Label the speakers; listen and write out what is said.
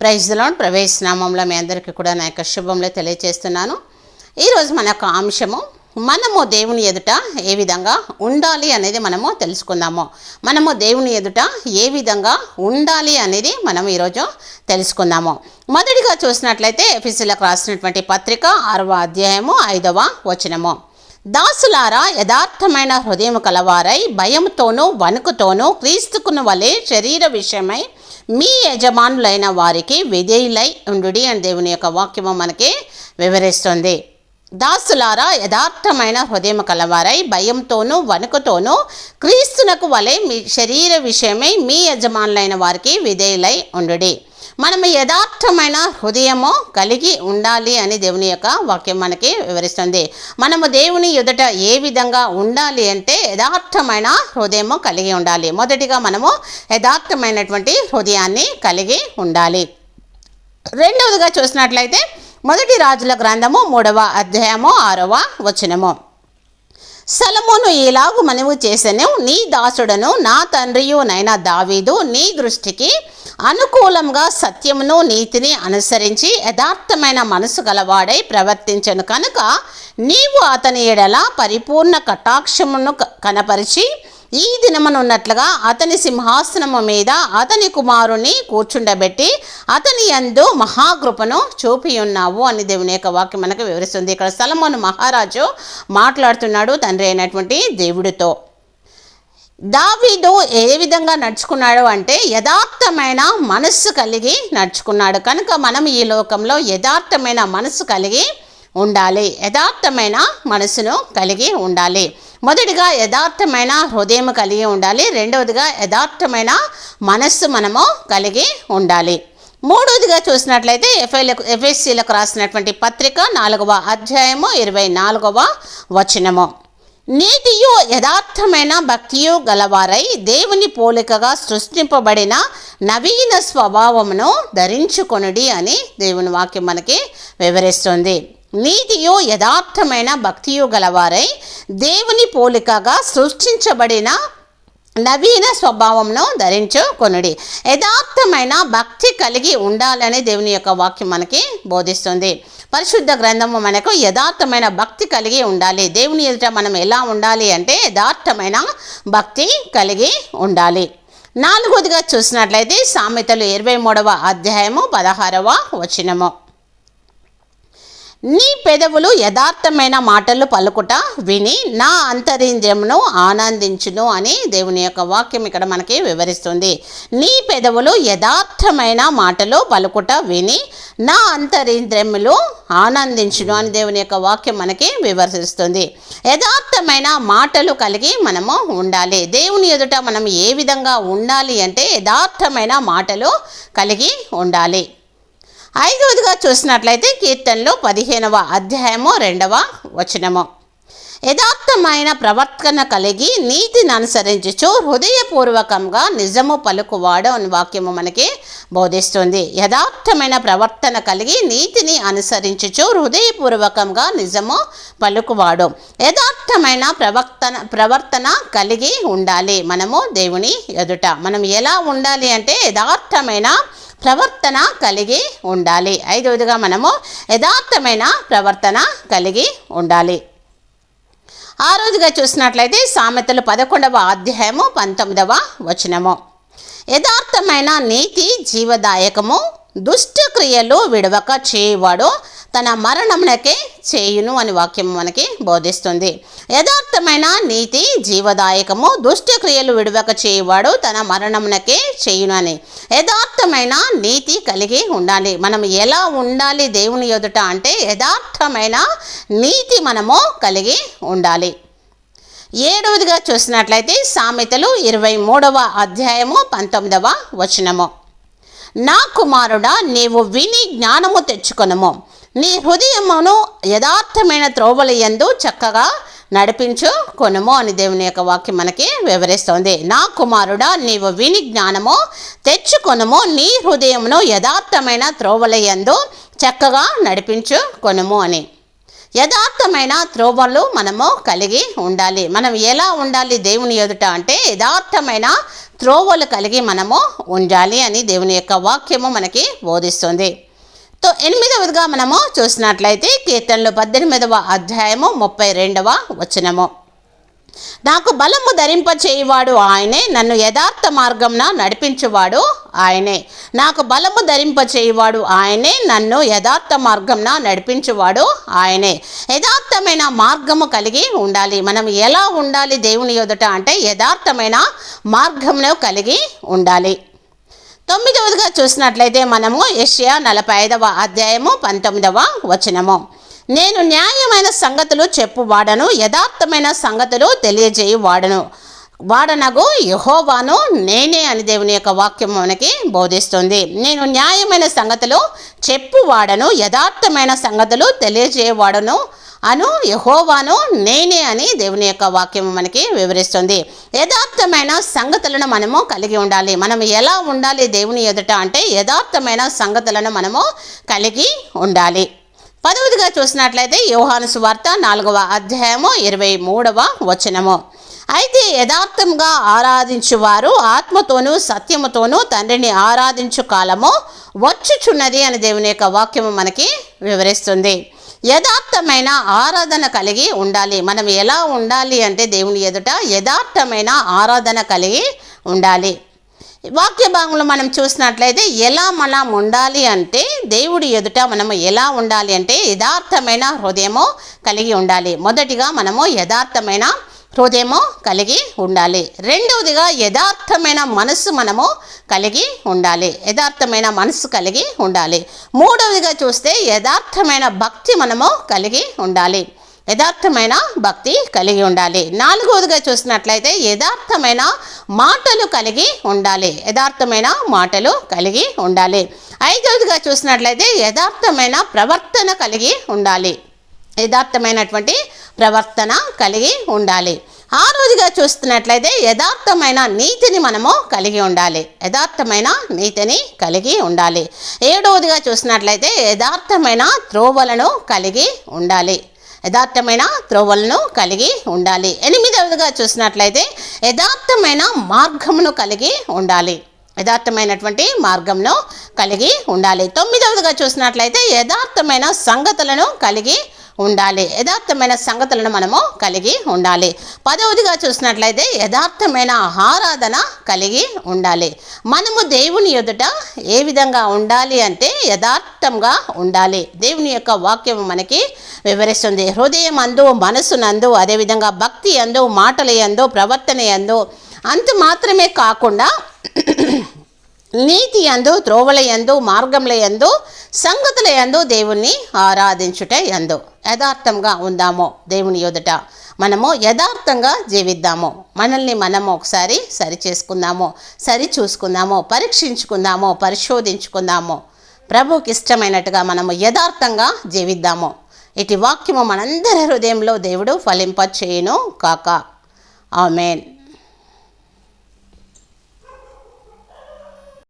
Speaker 1: ప్రైజ్లో ప్రవేశనామంలో మీ అందరికీ కూడా నా యొక్క శుభంలో తెలియజేస్తున్నాను ఈరోజు మన యొక్క అంశము మనము దేవుని ఎదుట ఏ విధంగా ఉండాలి అనేది మనము తెలుసుకుందాము. మనము దేవుని ఎదుట ఏ విధంగా ఉండాలి అనేది మనం ఈరోజు తెలుసుకుందాము. మొదటిగా చూసినట్లయితే ఎఫీసీలకు రాసినటువంటి పత్రిక ఆరవ అధ్యాయము ఐదవ వచనము. దాసులారా యథార్థమైన హృదయం కలవారై భయంతోనూ వణుకుతోనూ క్రీస్తుకున్న వలె శరీర విషయమై మీ యజమానులైన వారికి విధేయులై ఉండుడి అని దేవుని యొక్క వాక్యము మనకి వివరిస్తుంది. దాసులారా యథార్థమైన హృదయం కలవారై భయంతోనూ వణుకుతోనూ క్రీస్తునకు వలె మీ శరీర విషయమై మీ యజమానులైన వారికి విధేయులై ఉండుడి. మనము యథార్థమైన హృదయము కలిగి ఉండాలి అని దేవుని యొక్క వాక్యం మనకి వివరిస్తుంది. మనము దేవుని ఎదుట ఏ విధంగా ఉండాలి అంటే యథార్థమైన హృదయము కలిగి ఉండాలి. మొదటిగా మనము యథార్థమైనటువంటి హృదయాన్ని కలిగి ఉండాలి. రెండవదిగా చూసినట్లయితే మొదటి రాజుల గ్రంథము మూడవ అధ్యాయము ఆరవ వచనము. సలమును ఇలాగు మనవు చేసెను? నీ దాసుడను నా తండ్రియు నైనా దావీదు నీ దృష్టికి అనుకూలంగా సత్యమును నీతిని అనుసరించి యథార్థమైన మనసు గలవాడై ప్రవర్తించను. కనుక నీవు అతని ఎడల పరిపూర్ణ కటాక్షమును క- కనపరిచి ఈ దినమనున్నట్లుగా అతని సింహాసనము మీద అతని కుమారుని కూర్చుండబెట్టి అతని యందు మహాకృపను చూపి ఉన్నావు అని దేవుని యొక్క వాక్యం మనకు వివరిస్తుంది. ఇక్కడ సలమోను మహారాజు మాట్లాడుతున్నాడు తండ్రి అయినటువంటి దేవుడితో. దావీదు ఏ విధంగా నడుచుకున్నాడు అంటే యథార్థమైన మనస్సు కలిగి నడుచుకున్నాడు. కనుక మనం ఈ లోకంలో యథార్థమైన మనస్సు కలిగి ఉండాలి. యథార్థమైన మనసును కలిగి ఉండాలి. మొదటిగా యథార్థమైన హృదయం కలిగి ఉండాలి. రెండవదిగా యథార్థమైన మనస్సు మనము కలిగి ఉండాలి. మూడవదిగా చూసినట్లయితే ఎఫ్ఐలకు ఎఫ్ఎస్సీలకు రాసినటువంటి పత్రిక నాలుగవ అధ్యాయము ఇరవై నాలుగవ వచనము. నీతియు యథార్థమైన భక్తియు గలవారై దేవుని పోలికగా సృష్టింపబడిన నవీన స్వభావమును ధరించుకొనుడి అని దేవుని వాక్యం మనకి వివరిస్తుంది. నీతియు యథార్థమైన భక్తియు గలవారై దేవుని పోలికగా సృష్టించబడిన నవీన స్వభావంను ధరించుకొనుడి యథార్థమైన భక్తి కలిగి ఉండాలని దేవుని యొక్క వాక్యం మనకి బోధిస్తుంది. పరిశుద్ధ గ్రంథము మనకు యథార్థమైన భక్తి కలిగి ఉండాలి. దేవుని ఎదుట మనం ఎలా ఉండాలి అంటే యథార్థమైన భక్తి కలిగి ఉండాలి. నాలుగోదిగా చూసినట్లయితే సామెతలు ఇరవై మూడవ అధ్యాయము పదహారవ వచనము. నీ పెదవులు యథార్థమైన మాటలు పలుకుట విని నా అంతరింద్రియమును ఆనందించును అని దేవుని యొక్క వాక్యం ఇక్కడ మనకి వివరిస్తుంది. నీ పెదవులు యథార్థమైన మాటలు పలుకుట విని నా అంతరింద్రియములు ఆనందించును అని దేవుని యొక్క వాక్యం మనకి వివరిస్తుంది. యథార్థమైన మాటలు కలిగి మనము ఉండాలి. దేవుని ఎదుట మనం ఏ విధంగా ఉండాలి అంటే యథార్థమైన మాటలు కలిగి ఉండాలి. ఐదవదిగా చూసినట్లయితే కీర్తనలు పదిహేనవ అధ్యాయము రెండవ వచనము. యథార్థమైన ప్రవర్తన కలిగి నీతిని అనుసరించుచు హృదయపూర్వకంగా నిజము పలుకువాడు అని వాక్యము మనకి బోధిస్తుంది. యథార్థమైన ప్రవర్తన కలిగి నీతిని అనుసరించుచు హృదయపూర్వకంగా నిజము పలుకువాడు. యథార్థమైన ప్రవర్తన ప్రవర్తన కలిగి ఉండాలి మనము దేవుని ఎదుట. మనం ఎలా ఉండాలి అంటే యథార్థమైన ప్రవర్తన కలిగి ఉండాలి. ఐదవదిగా మనము యథార్థమైన ప్రవర్తన కలిగి ఉండాలి. ఆ రోజుగా చూసినట్లయితే సామెతలు పదకొండవ అధ్యాయము పంతొమ్మిదవ వచనము. యథార్థమైన నీతి జీవదాయకము దుష్టక్రియలు విడవక చేయవాడు తన మరణమునకే చేయును అని వాక్యం మనకి బోధిస్తుంది. యథార్థమైన నీతి జీవదాయకము దుష్టక్రియలు విడవక చేయవాడు తన మరణమునకే చేయును అని. యథార్థమైన నీతి కలిగి ఉండాలి. మనం ఎలా ఉండాలి దేవుని ఎదుట అంటే యథార్థమైన నీతి మనము కలిగి ఉండాలి. ఏడవదిగా చూసినట్లయితే సామెతలు ఇరవై మూడవ అధ్యాయము పంతొమ్మిదవ వచనము. నా కుమారుడా నీవు విని జ్ఞానము తెచ్చుకొనము. నీ హృదయమును యథార్థమైన త్రోవలయందు చక్కగా నడిపించు కొనుము అని దేవుని యొక్క వాక్యం మనకి వివరిస్తోంది. నా కుమారుడా నీవు విని జ్ఞానము తెచ్చుకొనుము. నీ హృదయమును యథార్థమైన త్రోవలయందు చక్కగా నడిపించు కొనుము అని. యథార్థమైన త్రోవలు మనము కలిగి ఉండాలి. మనం ఎలా ఉండాలి దేవుని ఎదుట అంటే యథార్థమైన త్రోవలు కలిగి మనము ఉండాలి అని దేవుని యొక్క వాక్యము మనకి బోధిస్తుంది. తో ఎనిమిదవదిగా మనము చూసినట్లయితే కీర్తనలు పద్దెనిమిదవ అధ్యాయము ముప్పై రెండవ వచనము. నాకు బలము ధరింప చేయువాడు ఆయనే నన్ను యథార్థ మార్గంన నడిపించువాడు ఆయనే. నాకు బలము ధరింప చేయువాడు ఆయనే నన్ను యథార్థ మార్గంన నడిపించువాడు ఆయనే. యథార్థమైన మార్గము కలిగి ఉండాలి. మనం ఎలా ఉండాలి దేవుని ఎదుట అంటే యథార్థమైన మార్గంలో కలిగి ఉండాలి. తొమ్మిదవదిగా చూసినట్లయితే మనము యెషయా నలభై ఐదవ అధ్యాయము పంతొమ్మిదవ వచనము. నేను న్యాయమైన సంగతులు చెప్పువాడను యథార్థమైన సంగతులు తెలియజేయి వాడను వాడనగు యహోవాను నేనే అని దేవుని యొక్క వాక్యం మనకి బోధిస్తుంది. నేను న్యాయమైన సంగతులు చెప్పువాడను యథార్థమైన సంగతులు తెలియజేయవాడను. అను యహోవాను నేనే అని దేవుని యొక్క వాక్యం మనకి వివరిస్తుంది. యథార్థమైన సంగతులను మనము కలిగి ఉండాలి. మనం ఎలా ఉండాలి దేవుని ఎదుట అంటే యథార్థమైన సంగతులను మనము కలిగి ఉండాలి. పదవదిగా చూసినట్లయితే యోహాను సువార్త నాలుగవ అధ్యాయము ఇరవై మూడవ వచనము. అయితే యథార్థంగా ఆరాధించువారు ఆత్మతోనూ సత్యముతోనూ తండ్రిని ఆరాధించు కాలము వచ్చుచున్నది అని దేవుని యొక్క వాక్యము మనకి వివరిస్తుంది. యథార్థమైన ఆరాధన కలిగి ఉండాలి. మనం ఎలా ఉండాలి అంటే దేవుని ఎదుట యథార్థమైన ఆరాధన కలిగి ఉండాలి. వాక్య భాగంలో మనం చూసినట్లయితే ఎలా మనం ఉండాలి అంటే దేవుడి ఎదుట మనము ఎలా ఉండాలి అంటే యథార్థమైన హృదయము కలిగి ఉండాలి. మొదటిగా మనము యథార్థమైన హృదయము కలిగి ఉండాలి. రెండవదిగా యథార్థమైన మనస్సు మనము కలిగి ఉండాలి. యథార్థమైన మనస్సు కలిగి ఉండాలి. మూడవదిగా చూస్తే యథార్థమైన భక్తి మనము కలిగి ఉండాలి. యథార్థమైన భక్తి కలిగి ఉండాలి. నాలుగవదిగా చూసినట్లయితే యథార్థమైన మాటలు కలిగి ఉండాలి. యథార్థమైన మాటలు కలిగి ఉండాలి. ఐదవదిగా చూసినట్లయితే యథార్థమైన ప్రవర్తన కలిగి ఉండాలి. యథార్థమైనటువంటి ప్రవర్తన కలిగి ఉండాలి. ఆరోదిగా చూస్తున్నట్లయితే యథార్థమైన నీతిని మనము కలిగి ఉండాలి. యథార్థమైన నీతిని కలిగి ఉండాలి. ఏడవదిగా చూసినట్లయితే యథార్థమైన త్రోవలను కలిగి ఉండాలి. యథార్థమైన త్రోవలను కలిగి ఉండాలి. ఎనిమిదవదిగా చూసినట్లయితే యథార్థమైన మార్గమును కలిగి ఉండాలి. యథార్థమైనటువంటి మార్గంను కలిగి ఉండాలి. తొమ్మిదవదిగా చూసినట్లయితే యథార్థమైన సంగతులను కలిగి ఉండాలి. యథార్థమైన సంగతులను మనము కలిగి ఉండాలి. పదవదిగా చూసినట్లయితే యథార్థమైన ఆరాధన కలిగి ఉండాలి. మనము దేవుని ఎదుట ఏ విధంగా ఉండాలి అంటే యథార్థంగా ఉండాలి. దేవుని యొక్క వాక్యం మనకి వివరిస్తుంది. హృదయం అందు మనసు నందు అదేవిధంగా భక్తి అందు మాటల యందు ప్రవర్తన యందు అంత మాత్రమే కాకుండా నీతి యందు త్రోవల యందు మార్గముల యందు సంగతుల యందు దేవుణ్ణి ఆరాధించుట యందు. యథార్థంగా ఉందాము దేవుని ఎదుట మనము యథార్థంగా జీవిద్దాము. మనల్ని మనము ఒకసారి సరి చేసుకుందాము సరి చూసుకుందాము పరీక్షించుకుందాము పరిశోధించుకుందాము. ప్రభుకి ఇష్టమైనట్టుగా మనము యథార్థంగా జీవిద్దాము. ఇటు వాక్యము మనందరి హృదయంలో దేవుడు ఫలింప చేయను కాక. ఆమెన్.